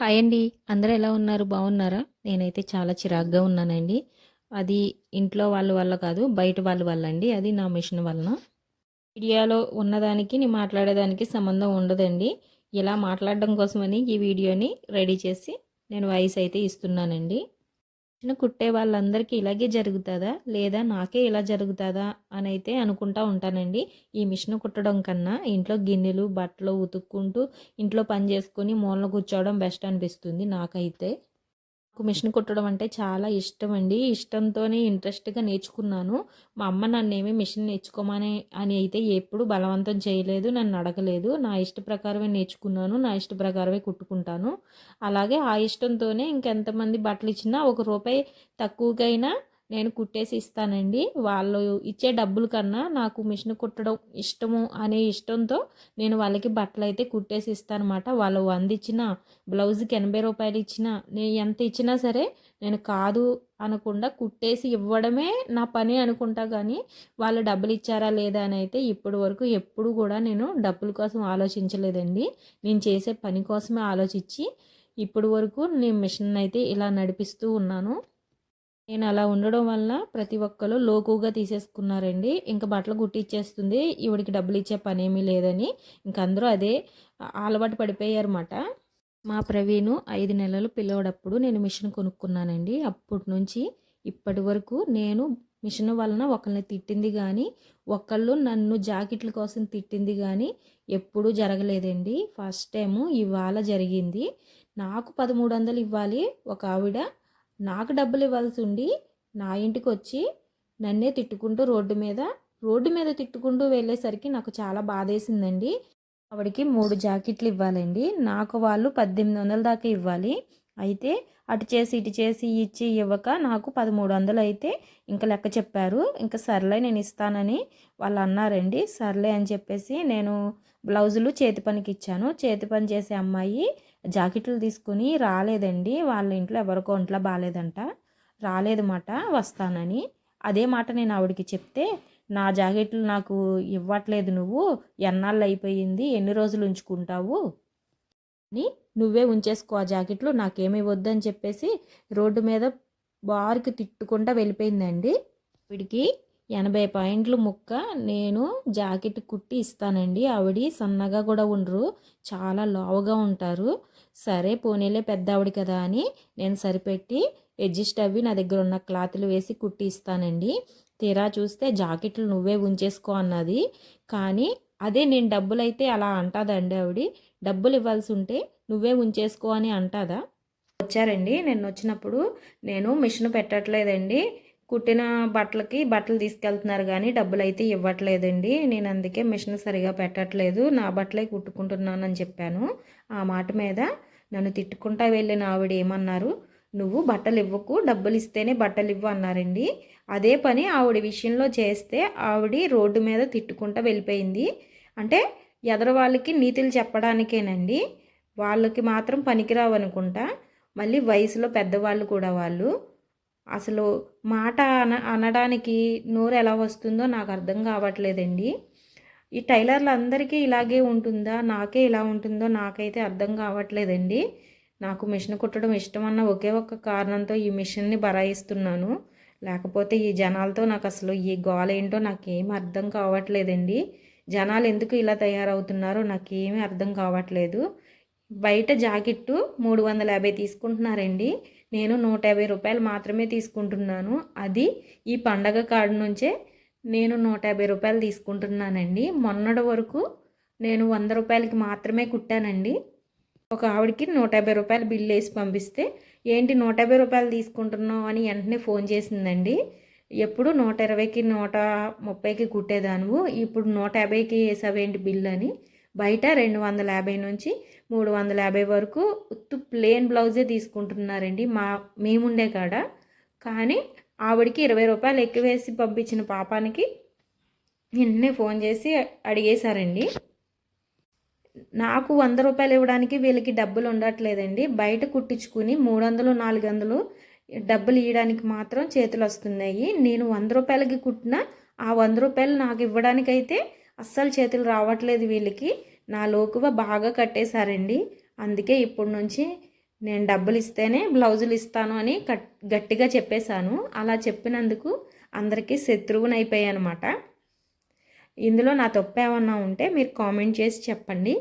Hi అండి. అందరూ ఎలా ఉన్నారు? బాగున్నారా? నేనైతే చాలా చిరాగ్గా ఉన్నానండి. అది ఇంట్లో వాళ్ళ వల్ల కాదు బయట వాళ్ళ వల్ల అండి. అది నా మిషన్ వలన. మీడియాలో ఉన్నదానికి నేను మాట్లాడేదానికి సంబంధం ఉండదండి. ఇలా మాట్లాడడం కోసమని ఈ వీడియోని రెడీ చేసి నేను వాయిస్ అయితే ఇస్తున్నానండి. మిషన్ కుట్టే వాళ్ళందరికీ ఇలాగే జరుగుతుందా? లేదా నాకే ఇలా జరుగుతుందా? అని అయితే అనుకుంటా ఉంటానండి. ఈ మిషన్ కుట్టడం కన్నా ఇంట్లో గిన్నెలు బట్టలు ఉతుక్కుంటూ ఇంట్లో పని చేసుకొని మూలన కూర్చోవడం బెస్ట్ అనిపిస్తుంది నాకైతే. నాకు మిషన్ కుట్టడం అంటే చాలా ఇష్టం అండి ఇష్టంతోనే ఇంట్రెస్ట్గా నేర్చుకున్నాను. మా అమ్మ నన్నేమి మిషన్ నేర్చుకోమని అని అయితే ఎప్పుడు బలవంతం చేయలేదు నన్ను అడగలేదు. నా ఇష్ట ప్రకారమే నేర్చుకున్నాను నా ఇష్ట ప్రకారమే కుట్టుకుంటాను. అలాగే ఆ ఇష్టంతోనే ఇంకెంతమంది బట్టలు ఇచ్చినా ఒక రూపాయి తక్కువకైనా నేను కుట్టేసి ఇస్తానండి. వాళ్ళు ఇచ్చే డబ్బుల కన్నా నాకు మిషన్ కుట్టడం ఇష్టము అనే ఇష్టంతో నేను వాళ్ళకి బట్టలు అయితే కుట్టేసి ఇస్తానమాట. వాళ్ళు వంద ఇచ్చిన బ్లౌజ్కి ఎనభై రూపాయలు ఇచ్చినా నేను ఎంత ఇచ్చినా సరే నేను కాదు అనకుండా కుట్టేసి ఇవ్వడమే నా పని అనుకుంటా కానీ వాళ్ళు డబ్బులు ఇచ్చారా లేదా అని అయితే ఇప్పటి వరకు ఎప్పుడు కూడా నేను డబ్బుల కోసం ఆలోచించలేదండి. నేను చేసే పని కోసమే ఆలోచించి ఇప్పటి వరకు నేను మిషన్ అయితే ఇలా నడిపిస్తూ ఉన్నాను. నేను అలా ఉండడం వల్ల ప్రతి ఒక్కరు లోకుగా తీసేసుకున్నారండి. ఇంకా బట్టలు కుట్టిచ్చేస్తుంది. ఈవిడికి డబ్బులు ఇచ్చే పని ఏమీ లేదని ఇంక అందరూ అదే అలవాటు పడిపోయారన్నమాట. మా ప్రవీణు ఐదు నెలలు పిలవడప్పుడు నేను మిషన్ కొనుక్కున్నానండి. అప్పటి నుంచి ఇప్పటి వరకు నేను మిషన్ వలన ఒకరిని తిట్టింది కానీ ఒకళ్ళు నన్ను జాకెట్ల కోసం తిట్టింది కానీ ఎప్పుడూ జరగలేదండి. ఫస్ట్ టైము ఇవాళ జరిగింది. నాకు పదమూడు వందలు ఇవ్వాలి ఒక ఆవిడ. నాకు డబ్బులు ఇవ్వాల్సి ఉండి నా ఇంటికి వచ్చి నన్నే తిట్టుకుంటూ రోడ్డు మీద రోడ్డు మీద తిట్టుకుంటూ వెళ్ళేసరికి నాకు చాలా బాధేసిందండి. ఆవిడకి మూడు జాకెట్లు ఇవ్వాలండి. నాకు వాళ్ళు పద్దెనిమిది వందల దాకా ఇవ్వాలి. అయితే అటు చేసి ఇటు చేసి ఇచ్చి ఇవ్వక నాకు పదమూడు వందలు అయితే ఇంకా లెక్క చెప్పారు. ఇంకా సర్లే నేను ఇస్తానని వాళ్ళు అన్నారండి. సర్లే అని చెప్పేసి నేను బ్లౌజులు చేతి పనికి ఇచ్చాను. చేతి పని చేసే అమ్మాయి జాకెట్లు తీసుకుని రాలేదండి. వాళ్ళ ఇంట్లో ఎవరికో ఒంట్లో బాగాలేదంట రాలేదన్నమాట వస్తానని. అదే మాట నేను ఆవిడకి చెప్తే నా జాకెట్లు నాకు ఇవ్వట్లేదు నువ్వు. ఎన్నాళ్ళు అయిపోయింది? ఎన్ని రోజులు ఉంచుకుంటావు? అని నువ్వే ఉంచేసుకో ఆ జాకెట్లు. నాకేమీ వద్దని చెప్పేసి రోడ్డు మీద బారికి తిట్టుకుంటా వెళ్ళిపోయిందండి. వీడికి ఎనభై పాయింట్లు ముక్క నేను జాకెట్ కుట్టి ఇస్తానండి. ఆవిడ సన్నగా కూడా ఉండరు చాలా లావుగా ఉంటారు. సరే పోనీలే పెద్ద ఆవిడ కదా అని నేను సరిపెట్టి అడ్జస్ట్ అవి నా దగ్గర ఉన్న క్లాతులు వేసి కుట్టి ఇస్తానండి. తీరా చూస్తే జాకెట్లు నువ్వే ఉంచేసుకో అన్నది. కానీ అదే నేను డబ్బులు అయితే అలా అంటాదండి ఆవిడ. డబ్బులు ఇవ్వాల్సి ఉంటే నువ్వే ఉంచేసుకో అని అంటాదా? వచ్చారండి. నేను వచ్చినప్పుడు నేను మిషన్ పెట్టట్లేదండి. కుట్టిన బట్టలకి బట్టలు తీసుకెళ్తున్నారు కానీ డబ్బులు అయితే ఇవ్వట్లేదండి. నేను అందుకే మిషన్ సరిగా పెట్టట్లేదు. నా బట్టలే కుట్టుకుంటున్నానని చెప్పాను. ఆ మాట మీద నన్ను తిట్టుకుంటా వెళ్ళిన ఆవిడ ఏమన్నారు? నువ్వు బట్టలు ఇవ్వకు డబ్బులు ఇస్తేనే బట్టలు ఇవ్వు అన్నారండి. అదే పని ఆవిడ విషయంలో చేస్తే ఆవిడ రోడ్డు మీద తిట్టుకుంటా వెళ్ళిపోయింది. అంటే ఎదరు వాళ్ళకి నీతులు చెప్పడానికేనండి. వాళ్ళకి మాత్రం పనికిరావు అనుకుంటా. మళ్ళీ వయసులో పెద్దవాళ్ళు కూడా వాళ్ళు. అసలు మాట అన అనడానికి నోరు ఎలా వస్తుందో నాకు అర్థం కావట్లేదండి. ఈ టైలర్లు అందరికీ ఇలాగే ఉంటుందా? నాకే ఇలా ఉంటుందో నాకైతే అర్థం కావట్లేదండి. నాకు మిషన్ కుట్టడం ఇష్టమన్న ఒకే ఒక్క కారణంతో ఈ మిషన్ని బరాయిస్తున్నాను. లేకపోతే ఈ జనాలతో నాకు అసలు ఈ గోల ఏంటో నాకేం అర్థం కావట్లేదండి. జనాలు ఎందుకు ఇలా తయారవుతున్నారో నాకేమీ అర్థం కావట్లేదు. బయట జాకెట్టు మూడు వందల యాభై తీసుకుంటున్నారండి. నేను నూట యాభై రూపాయలు మాత్రమే తీసుకుంటున్నాను. అది ఈ పండగ కార్డు నుంచే నేను నూట యాభై రూపాయలు తీసుకుంటున్నానండి. మొన్నటి వరకు నేను వంద రూపాయలకి మాత్రమే కుట్టానండి. ఒక ఆవిడకి నూట యాభై రూపాయలు బిల్ వేసి పంపిస్తే ఏంటి నూట యాభై రూపాయలు తీసుకుంటున్నావు? అని వెంటనే ఫోన్ చేసిందండి. ఎప్పుడు నూట ఇరవైకి నూట ముప్పైకి కుట్టేదాను ఇప్పుడు నూట యాభైకి వేసావేంటి బిల్? అని. బయట రెండు వందల యాభై నుంచి మూడు వందల యాభై వరకు ఉత్తు ప్లేన్ బ్లౌజే తీసుకుంటున్నారండి. మా మేముండే కాడ. కానీ ఆవిడకి ఇరవై రూపాయలు ఎక్కువ వేసి పంపించిన పాపానికి నిన్నే ఫోన్ చేసి అడిగేశారండి. నాకు వంద రూపాయలు ఇవ్వడానికి వీళ్ళకి డబ్బులు ఉండట్లేదండి. బయట కుట్టించుకుని మూడు వందలు నాలుగు వందలు డబ్బులు ఇవ్వడానికి మాత్రం చేతులు వస్తున్నాయి నేను వంద రూపాయలకి కుట్టిన ఆ వంద రూపాయలు నాకు ఇవ్వడానికైతే అస్సలు చేతులు రావట్లేదు వీళ్ళకి. నా లోకువ బాగా కట్టేశారండి. అందుకే ఇప్పటి నుంచి నేను డబ్బులు ఇస్తేనే బ్లౌజులు ఇస్తాను అని కట్ గట్టిగా చెప్పేశాను. అలా చెప్పినందుకు అందరికీ శత్రువునైపోయాయి అనమాట ఇందులో నా తప్పేమన్నా ఉంటే మీరు కామెంట్ చేసి చెప్పండి.